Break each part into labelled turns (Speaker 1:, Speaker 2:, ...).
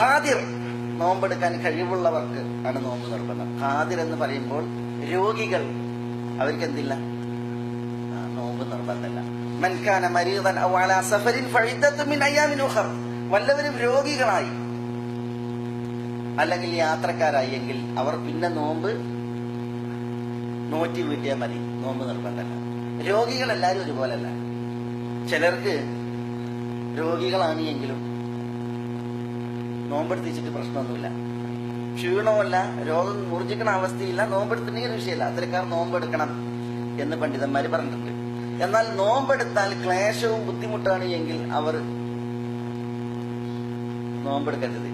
Speaker 1: ഖാദിർ നോമ്പെടുക്കാൻ കഴിവുള്ളവർക്ക് ആണ് നോമ്പ് നിർബന്ധം ഖാദിർ എന്ന് പറയുമ്പോൾ രോഗികൾ അവർക്ക് എന്തില്ല? നോമ്പ് നിർബന്ധമല്ല മൻകാന മരീതൻ സഫരിൻ വല്ലവരും രോഗികളായി. അല്ലെങ്കിൽ യാത്രക്കാരായി എങ്കിൽ അവർ പിന്നെ നോമ്പ് നോറ്റി വീട്ടിയാൽ മതി. നോമ്പ് നിർബന്ധമല്ല രോഗികൾ എല്ലാവരും ഒരുപോലല്ല. ചിലർക്ക് രോഗികളാണ് എങ്കിലും നോമ്പെടുത്തിച്ചിട്ട് പ്രശ്നമൊന്നുമില്ല. ക്ഷീണമല്ല രോഗം മൂർജിക്കണ അവസ്ഥയില്ല നോമ്പെടുത്തിട്ടുണ്ടെങ്കിൽ വിഷയമില്ല. അത്തരക്കാർ നോമ്പെടുക്കണം എന്ന് പണ്ഡിതന്മാർ പറഞ്ഞിട്ടുണ്ട്. എന്നാൽ നോമ്പെടുത്താൽ ക്ലേശവും ബുദ്ധിമുട്ടാണ് എങ്കിൽ അവർ നോമ്പെടുക്കരുത്.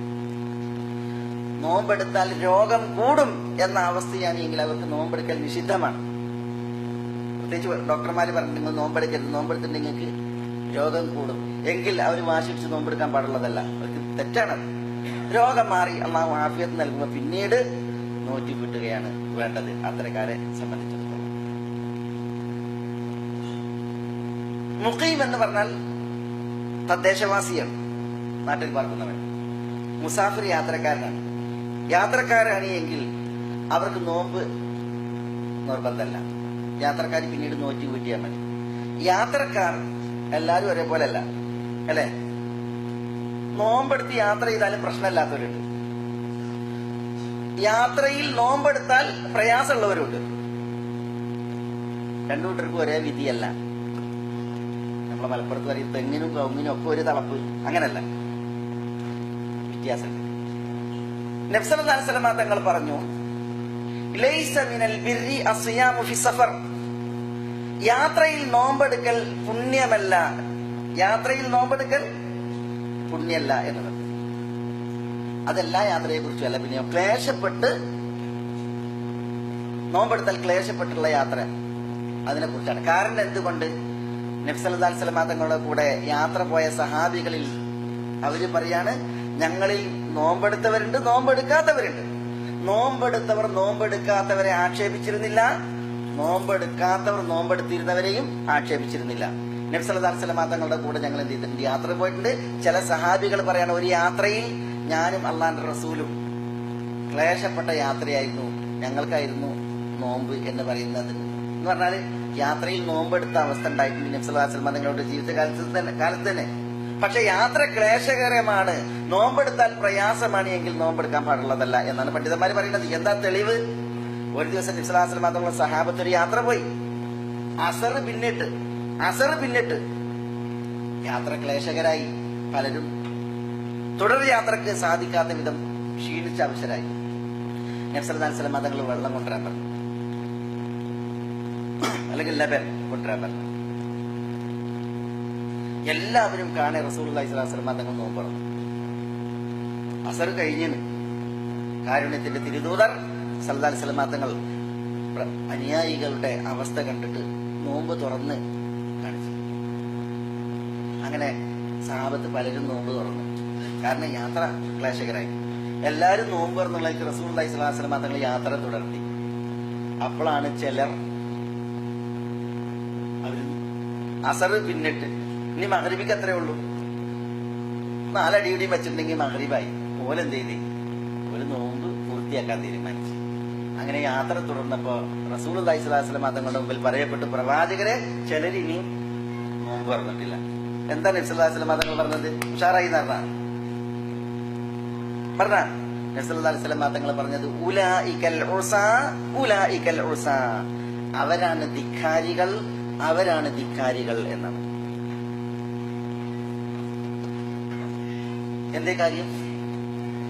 Speaker 1: നോമ്പെടുത്താൽ രോഗം കൂടും എന്ന അവസ്ഥയാണ് എങ്കിൽ അവർക്ക് നോമ്പെടുക്കൽ നിഷിദ്ധമാണ്. പ്രത്യേകിച്ച് ഡോക്ടർമാർ പറഞ്ഞു നിങ്ങൾ നോമ്പെടുക്കരുത്. നോമ്പെടുത്തിട്ടുണ്ടെങ്കിൽ രോഗം കൂടും. എങ്കിൽ അവർ വാശിച്ച് നോമ്പെടുക്കാൻ പാടുള്ളതല്ല. അവർക്ക് തെറ്റാണ് രോഗം മാറി അള്ളാഹു ആഫിയത്ത് നൽകുമ്പോൾ പിന്നീട് നോറ്റി വിട്ടുകയാണ് വേണ്ടത്. അത്തരക്കാരെ സംബന്ധിച്ചിടത്തോളം. മുഖീം എന്ന് പറഞ്ഞാൽ തദ്ദേശവാസിയാണ് നാട്ടിൽ പാർക്കുന്നവൻ. മുസാഫിർ യാത്രക്കാരനാണ്. യാത്രക്കാരാണ് എങ്കിൽ അവർക്ക് നോമ്പ് നിർബന്ധമല്ല. യാത്രക്കാർ പിന്നീട് നോറ്റി വീട്ടിയാൽ മതി. യാത്രക്കാർ എല്ലാവരും ഒരേപോലെ അല്ല അല്ലേ? നോമ്പെടുത്ത് യാത്ര ചെയ്താലും പ്രശ്നമില്ലാത്തവരുണ്ട്. യാത്രയിൽ നോമ്പെടുത്താൽ പ്രയാസമുള്ളവരുണ്ട്. രണ്ടു കൂട്ടർക്കും ഒരേ വിധിയല്ല. നമ്മളെ മലപ്പുറത്ത് പറയും തെങ്ങിനും കൗങ്ങിനും ഒക്കെ ഒരു തളപ്പ്. അങ്ങനല്ല. വ്യത്യാസമുണ്ട്. നബ്സലമ തങ്ങൾ പറഞ്ഞു സഫർ. യാത്രയിൽ നോമ്പെടുക്കൽ പുണ്യമല്ല. യാത്രയിൽ നോമ്പെടുക്കൽ പുണ്യമല്ല എന്നത്. അതെല്ലാ യാത്രയെ കുറിച്ചല്ല പിന്നെ ക്ലേശപ്പെട്ട് നോമ്പെടുത്താൽ ക്ലേശപ്പെട്ടുള്ള യാത്ര അതിനെ കുറിച്ചാണ് കാരണം എന്തുകൊണ്ട്? നബ്സലി സ്വലമാ തങ്ങളുടെ കൂടെ യാത്ര പോയ സഹാബികളിൽ അവർ പറയാണ് ഞങ്ങളിൽ നോമ്പെടുത്തവരുണ്ട് നോമ്പെടുക്കാത്തവരുണ്ട്. നോമ്പെടുത്തവർ നോമ്പെടുക്കാത്തവരെ ആക്ഷേപിച്ചിരുന്നില്ല. നോമ്പെടുക്കാത്തവർ നോമ്പെടുത്തിരുന്നവരെയും ആക്ഷേപിച്ചിരുന്നില്ല. നബ്സല്ലാ സ്വലമാ തങ്ങളുടെ കൂടെ ഞങ്ങൾ എന്ത് ചെയ്തിട്ടുണ്ട്? യാത്ര പോയിട്ടുണ്ട്. ചില സഹാബികൾ പറയാണ് ഒരു യാത്രയിൽ ഞാനും അള്ളാന്റെ റസൂലും ക്ലേശപ്പെട്ട യാത്രയായിരുന്നു. ഞങ്ങൾക്കായിരുന്നു നോമ്പ് എന്ന് പറയുന്നത്. എന്ന് പറഞ്ഞാൽ യാത്രയിൽ നോമ്പെടുത്ത അവസ്ഥ ഉണ്ടായിട്ടുണ്ട് നബ്സല്ലാസ്ലമ നിങ്ങളുടെ ജീവിതകാലത്ത് തന്നെ കാലത്ത് തന്നെ. പക്ഷെ യാത്ര ക്ലേശകരമാണ്. നോമ്പെടുത്താൽ പ്രയാസമാണ് എങ്കിൽ നോമ്പെടുക്കാൻ പാടുള്ളതല്ല എന്നാണ് പണ്ഡിതന്മാർ പറയുന്നത്. എന്താ തെളിവ്? ഒരു ദിവസം തങ്ങളുടെ സഹാബത്ത് ഒരു യാത്ര പോയി. അസർ പിന്നിട്ട് അസർ പിന്നിട്ട്. യാത്ര ക്ലേശകരായി പലരും. തുടർ യാത്രയ്ക്ക് സാധിക്കാത്ത വിധം ക്ഷീണിച്ച അവസരായി. നബ്സല്ലാസ്ലമ മതങ്ങൾ വെള്ളം കൊണ്ടുവരാൻ പറഞ്ഞു. അല്ലെങ്കിൽ ലബൻ കൊണ്ടുവരാൻ പറഞ്ഞു. എല്ലാവരും കാണെ റസൂൽ അലൈഹിസ്ലാം തങ്ങൾ നോമ്പ് പറഞ്ഞു അസർ കഴിഞ്ഞിന് കാരുണ്യത്തിന്റെ തിരുദൂതർ സല്ലാ സ്വലമാ തങ്ങൾ പ്ര- അനുയായികളുടെ അവസ്ഥ കണ്ടിട്ട് നോമ്പ് തുറന്ന് അങ്ങനെ സാപത്ത് പലരും നോമ്പ് തുറന്നു. കാരണം യാത്ര ക്ലേശകരായി എല്ലാവരും നോമ്പ് തുറന്നുള്ള റസൂൽ അലൈഹി സ്വലാസ്ലമ തങ്ങൾ യാത്ര തുടർത്തി. അപ്പോഴാണ് ചിലർ അവർ അസർ പിന്നിട്ട് ഇനി മഹരീബിക്ക് അത്രേ ഉള്ളൂ? നാലടിയുടെയും വെച്ചിട്ടുണ്ടെങ്കിൽ മഹരീബായി ഓലെന്ത് ചെയ്ത്? ഒരു നോമ്പ് പൂർത്തിയാക്കാൻ തീരുമാനിച്ചു. അങ്ങനെ യാത്ര തുടർന്നപ്പോ റസൂൽ അലൈഹി സ്വലാസ്ലം തങ്ങളുടെ മുമ്പിൽ പറയപ്പെട്ടു പ്രവാചകരെ ചിലരിനി നോമ്പ് പറഞ്ഞിട്ടില്ല എന്താ നബ്സുല്ലാസ്ലം തങ്ങൾ പറഞ്ഞത്? ഉഷാറായി നടന്ന പറഞ്ഞ? നബ്സുല്ലാസ്ലം തങ്ങൾ പറഞ്ഞത് ഉലായിക്കൽ ഉസാ ഉലായിക്കൽ ഉസാ. അവരാണ് ധിക്കാരികൾ അവരാണ് ധിക്കാരികൾ എന്നാണ്. എന്തേ കാര്യം?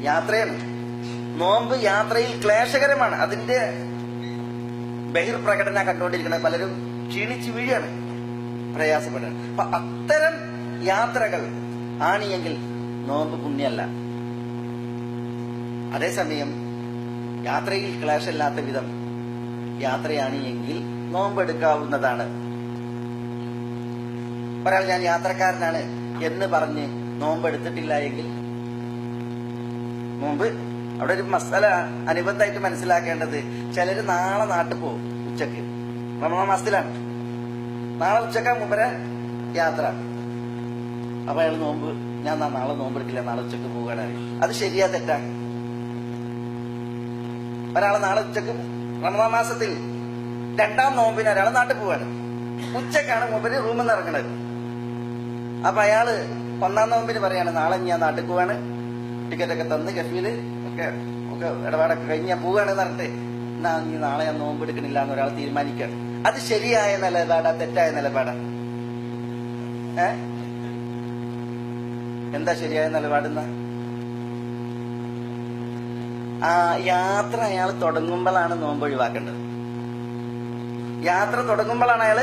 Speaker 1: യാത്രയാണ്. നോമ്പ് യാത്രയിൽ ക്ലേശകരമാണ്. അതിന്റെ ബഹിർപ്രകടന കണ്ടുകൊണ്ടിരിക്കുന്നത്. പലരും ക്ഷീണിച്ച് വീഴാണ് പ്രയാസപ്പെടുകയാണ് അപ്പൊ അത്തരം യാത്രകൾ ആണിയെങ്കിൽ നോമ്പ് പുണ്യല്ല. അതേസമയം യാത്രയിൽ ക്ലേശമില്ലാത്ത വിധം യാത്രയാണ് എങ്കിൽ നോമ്പെടുക്കാവുന്നതാണ്. ഒരാൾ ഞാൻ യാത്രക്കാരനാണ് എന്ന് പറഞ്ഞ് നോമ്പെടുത്തിട്ടില്ല എങ്കിൽ നോമ്പ് അവിടെ ഒരു മസാല അനുബന്ധമായിട്ട് മനസ്സിലാക്കേണ്ടത് ചിലര് നാളെ നാട്ടിൽ പോകും ഉച്ചയ്ക്ക്. നമ്മളെ മാസത്തിലാണ്. നാളെ ഉച്ചക്ക മുമ്പര യാത്ര. അപ്പൊ അയാൾ നോമ്പ് ഞാൻ നാളെ നോമ്പെടുക്കില്ല നാളെ ഉച്ചയ്ക്ക് പോകാനായി അത് ശരിയാ തെറ്റാ. ഒരാൾ നാളെ ഉച്ചയ്ക്ക് റമദാ മാസത്തിൽ രണ്ടാം നോമ്പിന് ഒരാൾ നാട്ടിൽ പോവാണ്. ഉച്ചക്കാണ് മൂപ്പര് റൂമിൽ നിന്ന് ഇറങ്ങണത്. അപ്പൊ അയാൾ ഒന്നാം നോമ്പിന് പറയാണ് നാളെ ഞാൻ നാട്ടിൽ പോവാണ്. ടിക്കറ്റ് ഒക്കെ തന്ന് കഫീൽ ഒക്കെ ഒക്കെ ഇടപാടൊക്കെ കഴിഞ്ഞ് ഞാൻ പോവാണെന്ന് പറഞ്ഞിട്ട് എന്നാ നീ നാളെ ഞാൻ നോമ്പ് എടുക്കണില്ല എന്ന് ഒരാൾ തീരുമാനിക്കുകയാണ് അത് ശരിയായ നിലപാടാ തെറ്റായ നിലപാടാ? ഏ? എന്താ ശരിയായ നിലപാടെന്നാ? ആ യാത്ര അയാൾ തുടങ്ങുമ്പോഴാണ് നോമ്പ് ഒഴിവാക്കേണ്ടത്. യാത്ര തുടങ്ങുമ്പോഴാണ് അയാൾ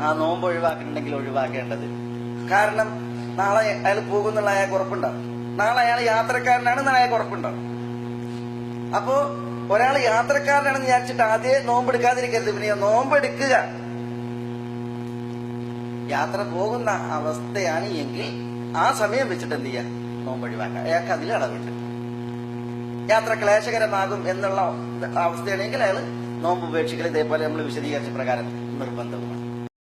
Speaker 1: ആ നോമ്പ് ഒഴിവാക്കുന്നുണ്ടെങ്കിൽ ഒഴിവാക്കേണ്ടത്. കാരണം നാളെ അയാൾ പോകുന്നുള്ള അയാൾക്ക് ഉറപ്പുണ്ടാവും. നാളെ അയാൾ യാത്രക്കാരനാണ് അയാൾക്ക് ഉറപ്പുണ്ടാവും. അപ്പോ ഒരാൾ യാത്രക്കാരനാണെന്ന് വിചാരിച്ചിട്ട് ആദ്യം നോമ്പ് എടുക്കാതിരിക്കരുത് പിന്നെ നോമ്പ് എടുക്കുക യാത്ര പോകുന്ന അവസ്ഥയാണ് എങ്കിൽ ആ സമയം വെച്ചിട്ട് എന്ത് ചെയ്യാം? നോമ്പ് ഒഴിവാക്കാം അയാൾക്ക് അതിൽ അളവുണ്ട് യാത്ര ക്ലേശകരമാകും എന്നുള്ള അവസ്ഥയാണെങ്കിൽ അയാൾ നോമ്പ് ഉപേക്ഷിക്കൽ ഇതേപോലെ നമ്മൾ വിശദീകരിച്ച പ്രകാരം നിർബന്ധവുമാണ്